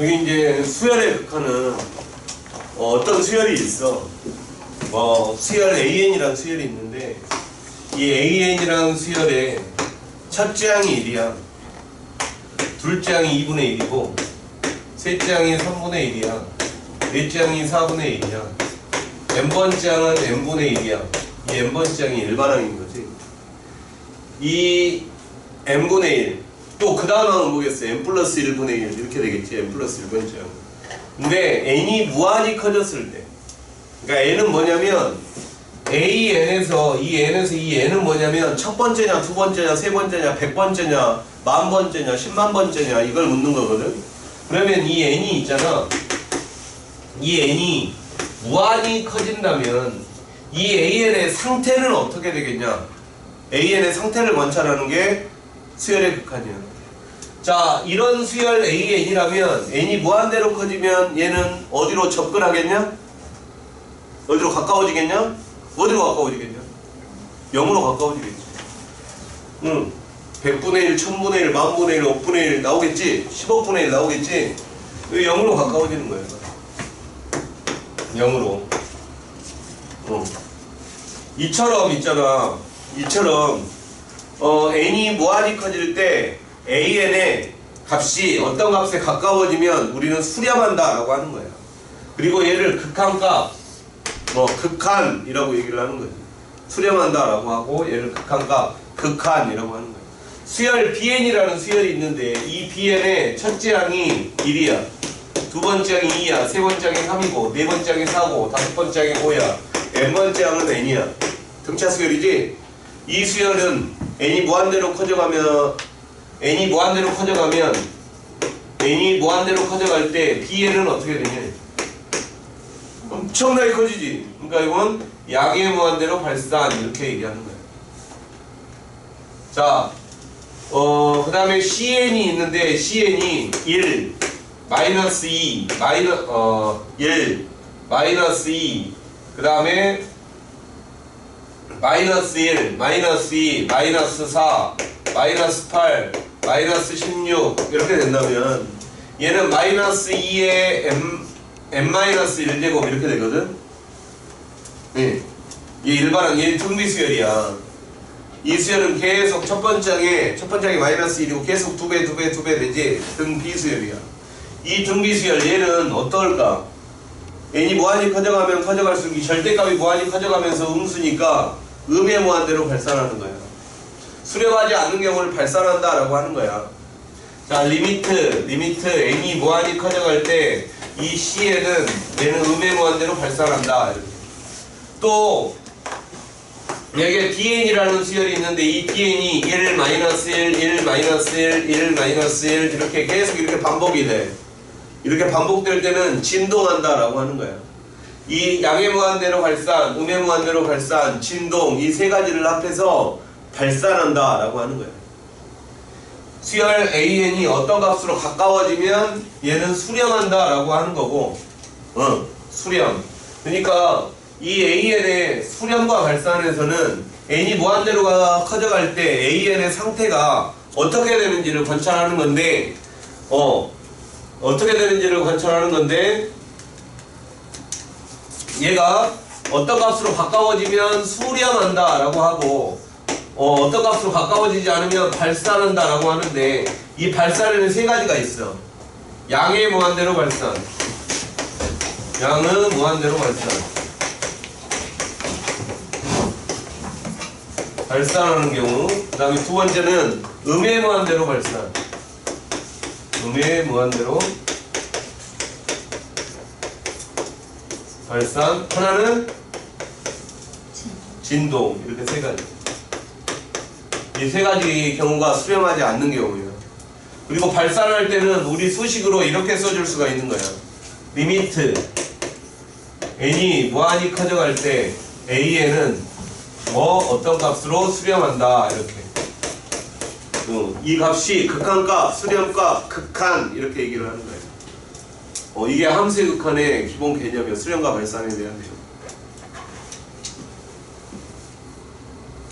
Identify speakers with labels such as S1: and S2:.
S1: 여기 이제 수열의 극한은 어, 떤 수열이 있어. 뭐 수열 AN이라는 수열이 있는데 이 AN이라는 수열의 첫째 항이 1이야. 둘째 항이 2분의 1이고 셋째 항이 3분의 1이야. 넷째 항이 4분의 1이야. n번째 항은 n분의 1이야. 이 n번째 항이 일반항인 거지. 이 n분의 1. 또 그 다음 항은 뭐겠어? n 플러스 1분의 1 이렇게 되겠지. n 플러스 1번째 항. 근데 n이 무한히 커졌을 때 그러니까 n은 뭐냐면 a n에서 이 n에서 이 n은 뭐냐면 첫 번째냐 두 번째냐 세 번째냐 백 번째냐 만 번째냐 십만 번째냐 이걸 묻는 거거든 그러면 이 n이 있잖아 이 n이 무한히 커진다면 이 an의 상태는 어떻게 되겠냐 an의 상태를 관찰하는 게 수열의 극한이야 자 이런 수열 AN이라면 N이 무한대로 커지면 얘는 어디로 접근하겠냐? 어디로 가까워지겠냐? 어디로 가까워지겠냐? 0으로 가까워지겠지 응 100분의 1, 1000분의 1, 만분의 1, 억분의 1 나오겠지? 10억분의 1 나오겠지? 왜 0으로 가까워지는 거야 0으로 어. 이처럼 있잖아 이처럼 어, n이 무한히 커질 때 an의 값이 어떤 값에 가까워지면 우리는 수렴한다 라고 하는 거야. 그리고 얘를 극한값 뭐 극한이라고 얘기를 하는 거지. 수렴한다 라고 하고 얘를 극한값 극한이라고 하는 거야. 수열 bn이라는 수열이 있는데 이 bn의 첫째 항이 1이야. 두 번째 항이 2야. 세 번째 항이 3이고 네 번째 항이 4고 다섯 번째 항이 5야. N번째 항은 n이야. 등차 수열이지? 이 수열은 n이 무한대로 커져가면 n이 무한대로 커져가면 n이 무한대로 커져갈 때 bn은 어떻게 되냐? 엄청나게 커지지. 그러니까 이건 양의 무한대로 발산 이렇게 얘기하는 거야. 자, 어, 그 다음에 cn이 있는데 cn이 1 마이너스 2 마이너 어, 1 마이너스 2그 다음에 마이너스 1, 마이너스 2, 마이너스 4, 마이너스 8, 마이너스 16 이렇게 된다면 얘는 마이너스 2에 m, m 마이너스 1제곱 이렇게 되거든? 예. 얘 일반항, 얘 등비수열이야. 이 수열은 계속 첫 번째 항에, 첫 번째 항이 마이너스 1이고 계속 두 배, 두 배, 두 배 되지? 등비수열이야. 이 등비수열, 얘는 어떨까? n이 무한히 커져가면 커져갈수록 이 절대값이 무한히 커져가면서 음수니까 음의 무한대로 발산하는 거야. 수렴하지 않는 경우를 발산한다라고 하는 거야. 자, 리미트, 리미트 n이 무한히 커져갈 때 이 c에는 얘는 음의 무한대로 발산한다. 또 여기에 dn이라는 수열이 있는데 이 dn이 1 마이너스 1, 1 마이너스 1, 1 마이너스 1 이렇게 계속 이렇게 반복이 돼. 이렇게 반복될 때는 진동한다라고 하는 거야. 이 양의 무한대로 발산, 음의 무한대로 발산, 진동 이 세 가지를 합해서 발산한다 라고 하는 거야. 수열 AN이 어떤 값으로 가까워지면 얘는 수렴한다 라고 하는 거고, 어, 수렴. 그러니까 이 AN의 수렴과 발산에서는 N이 무한대로 가- 커져갈 때 AN의 상태가 어떻게 되는지를 관찰하는 건데, 어, 어떻게 되는지를 관찰하는 건데 얘가 어떤 값으로 가까워지면 수렴한다 라고 하고 어, 떤 값으로 가까워지지 않으면 발산한다 라고 하는데 이 발산에는 세 가지가 있어. 양의 무한대로 발산. 양은 무한대로 발산. 발산하는 경우 그 다음에 두 번째는 음의 무한대로 발산. 음의 무한대로 발산 하나는 진동. 이렇게 세 가지. 이 세 가지 경우가 수렴하지 않는 경우예요. 그리고 발산할 때는 우리 수식으로 이렇게 써줄 수가 있는 거야 리미트. n이 무한히 커져갈 때 a에는 뭐 어떤 값으로 수렴한다 이렇게. 어, 이 값이 극한값, 수렴값, 극한 이렇게 얘기를 하는 거예요. 어, 이게 함수의 극한의 기본 개념이에요. 수렴과 발산에 대한 내용.